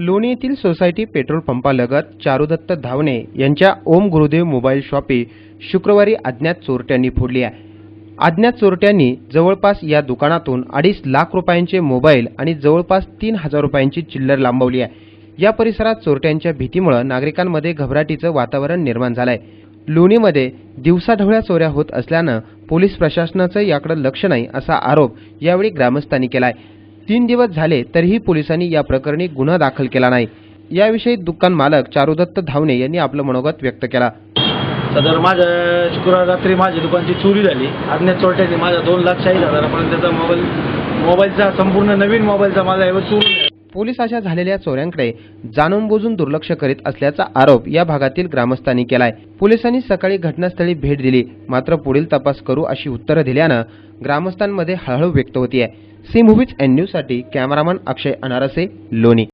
लोणी येथील society petrol पंपालगत Charudatta धावणे यांच्या ओम गुरुदेव मोबाईल शॉपी शुक्रवारी अज्ञात चोरट्यांनी फोडली आहे. अज्ञात चोरट्यांनी जवळपास या दुकानातून अडीच लाख रुपयांचे मोबाईल आणि जवळपास तीन हजार रुपयांची चिल्लर लांबवली आहे. या परिसरात चोरट्यांच्या भीतीमुळे नागरिकांमध्ये घबराटीचं वातावरण निर्माण झालंय. लोणीमध्ये दिवसाढवळ्या चोऱ्या होत असल्यानं पोलीस प्रशासनाचं याकडे लक्ष नाही असा आरोप यावेळी ग्रामस्थांनी केलाय. तीन दिवस झाले तरीही पोलिसांनी या प्रकरणी गुन्हा दाखल केला नाही. याविषयी दुकान मालक चारुदत्त धावणे यांनी आपलं मनोगत व्यक्त केला. सदर माझ्या शुक्रवार रात्री माझ्या दुकानची चोरी झाली. अज्ञात चोरट्याने माझा दोन लाख चाळीस हजारापर्यंतचा मोबाईल मोबाईलचा संपूर्ण नवीन मोबाईलचा माझा एवढं चोरून पोलीस अशा झालेल्या चोऱ्यांकडे जाणून बुजून दुर्लक्ष करीत असल्याचा आरोप या भागातील ग्रामस्थांनी केलाय. पोलिसांनी सकाळी घटनास्थळी भेट दिली. मात्र पुढील तपास करू अशी उत्तरं दिल्यानं ग्रामस्थांमध्ये हळहळ व्यक्त होतीये. सी मूव्हीज एन न्यूजसाठी कॅमेरामन अक्षय अनारसे लोणी.